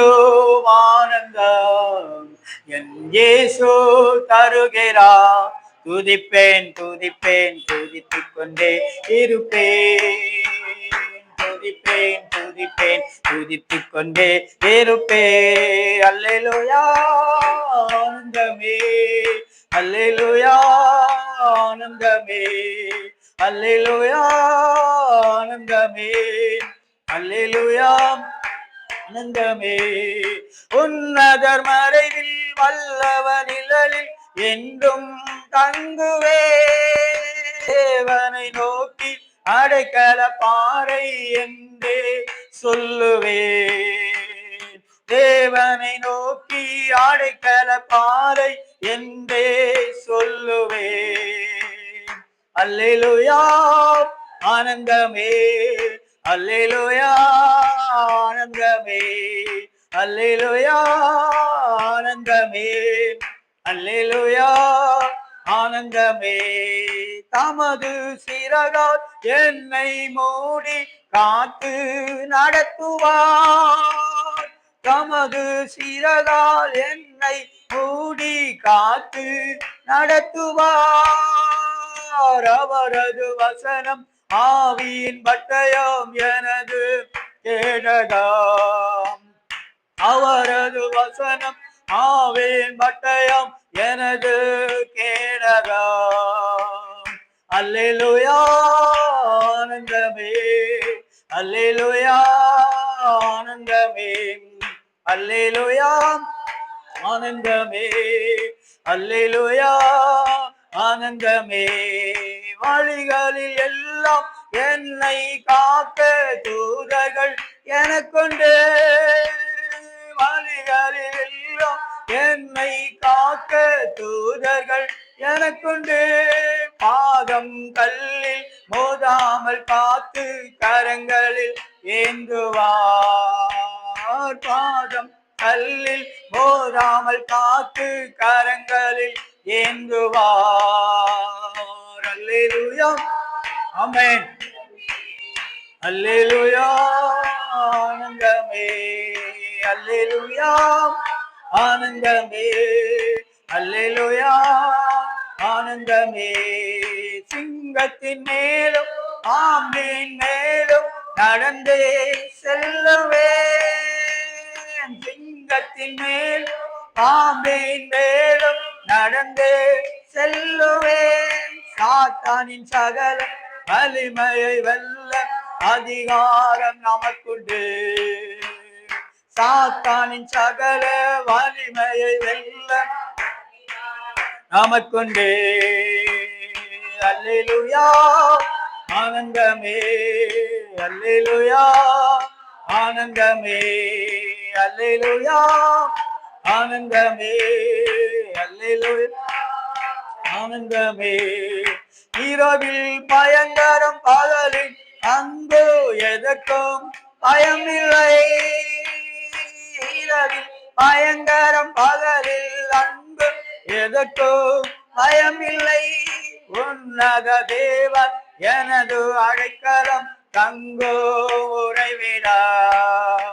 என்றும் ஆனந்தம் என் இயேசு தருகிறா. துதிப்பேன் துதிப்பேன் துதித்துக் கொண்டே இருப்பேன். துதிப்பேன் துதிப்பேன் துதித்துக் கொண்டே இருப்பேன். அல்லேலோயா ஆனந்தமே. அல்லேலோயா ஆனந்தமே. அல்லேலோயா ஆனந்தமே. அல்லேலோயா ஆனந்தமே உன்னதர் மறைவில் வல்லவ நிழலில் என்றும் தங்குவே. தேவனை நோக்கி அடைக்கல பாறை என்றே சொல்லுவே. தேவனை நோக்கி அடைக்கல பாறை என்றே சொல்லுவே. அல்லேலுயா ஆனந்தமே. அல்லேலுயா ஆனந்தமே அல்லேலூயா ஆனந்தமே அல்லேலூயா ஆனந்தமே. தமது சிறகால் என்னை மூடி காத்து நடத்துவார். தமது சிறகால் என்னை மூடி காத்து நடத்துவார். அவரது வசனம் ஆவியின் பட்டயம் எனது. கேடகாம் அவரது வசனம் ஆவின் பட்டயம் எனது கேடகாம் அல்லேலுயா ஆனந்தமே அல்லேலுயா ஆனந்தமே அல்லேலுயா ஆனந்தமே அல்லேலுயா ஆனந்தமே. வழிகளில் எல்லாம் என்னை காக்க தூதர்கள் எனக்கொண்டு வழிகளிலோ என்னை காக்க தூதர்கள் எனக்கொண்டு பாதம் கல்லில் மோதாமல் காத்து கரங்களில் ஏந்துவார். பாதம் கல்லில் மோதாமல் காத்து கரங்களில் ஏந்துவார். அல்லேலூயா. ஆமென். அல்லேலூயா ஆனந்தமே. அல்லேலூயா ஆனந்தமே. அல்லேலூயா ஆனந்தமே. சிங்கத்தின் மேலும் ஆம்பின் மேலும் நடந்தே செல்லுவே சிங்கத்தின் மேல் பாம்பின் மேலும் நடந்தே செல்லுவே சாத்தானின் சகல வலிமையை வெல்ல அதிகாரம் நமக்குண்டு. சாத்தானின் சகல வலிமையை வெல்ல நமக்குண்டு. அல்லேலுயா ஆனந்தமே அல்லேலுயா ஆனந்தமே அல்லேலுயா ஆனந்தமே அல்லேலுயா ஆனந்தமே. இரவில் பயங்கரம் பகலின் அங்கு எதற்கும் பயமில்லை. இரவில் பயங்கரம் பகலில் அன்பு எதற்கும் பயமில்லை. உன்னத தேவன் எனது அழைக்கலம் தங்கோ உறைவிடாம்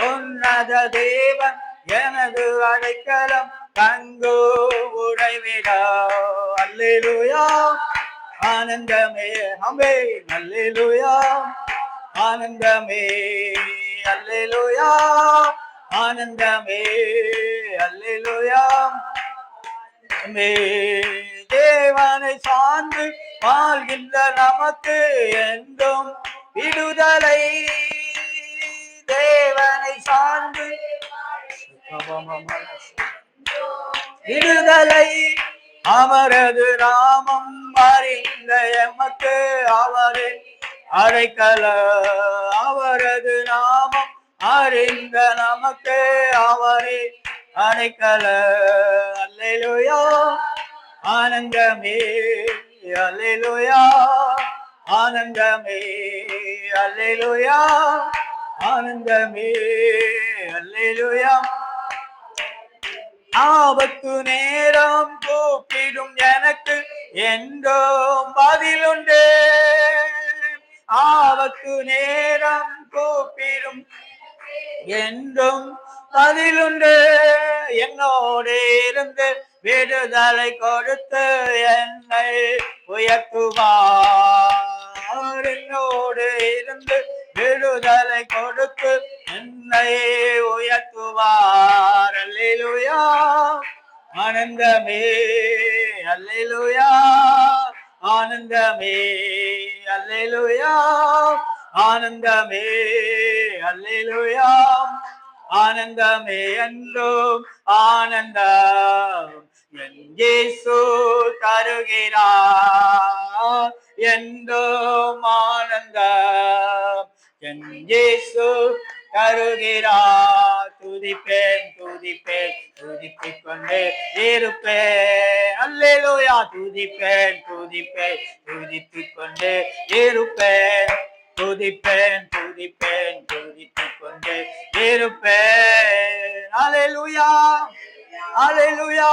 உன்னத தேவன் எனது அழைக்கலம் தங்கோ உறைவிடா. அல்லேலூயா. ஆனந்தமே அம்பே அல்லேலூயா. ஆனந்தமே அல்லேலூயா. ஆனந்தமே அல்லேலூயா. மே தேவனை சார்ந்து வாழ்கின்ற நமக்கு என்றும் விடுதலை. தேவனை சார்ந்து விடுதலை. அவரது அறி அறிந்த எமக்கு அவரே அழைக்கல அவரது நாமம் அறிந்த நமக்கு அவரே அழைக்கல அல்லேலூயா ஆனந்தமே அல்லேலூயா ஆனந்தமே அல்லேலூயா ஆனந்தமே அல்லேலூயா. ஆபத்து நேரம் கூப்பிடும் எனக்கு என்றோ பதிலுண்டு ஆவக்கு நேரம் கூப்பிடும் என்றும் பதிலுண்டு என்னோடு இருந்து விடுதலை கொடுத்து என்னை உயர்த்துவார் என்னோடு இருந்து விடுதலை கொடுத்து என்னை உயர்த்துவார் அல்லேலூயா ஆனந்தமே அல்லேலூயா. ஆனந்தமே அல்லேலூயா. ஆனந்தமே அல்லேலூயா. ஆனந்தமே என்றும் ஆனந்தம் என் இயேசு தருகிறார் என்றும் ஆனந்தம் என் இயேசு தருகிறார். துதிப்பேன் துதிப்பேன் துதிப்பிக் கொண்டே இருப்பேன். அல்லேலூயா துதிப்பேன் துதிப்பேன் துதிப்பிக் கொண்டே இருப்பேன். துதிப்பேன் துதிப்பேன் துதிப்பிக் கொண்டே இருப்பேன். அல்லேலூயா அல்லேலூயா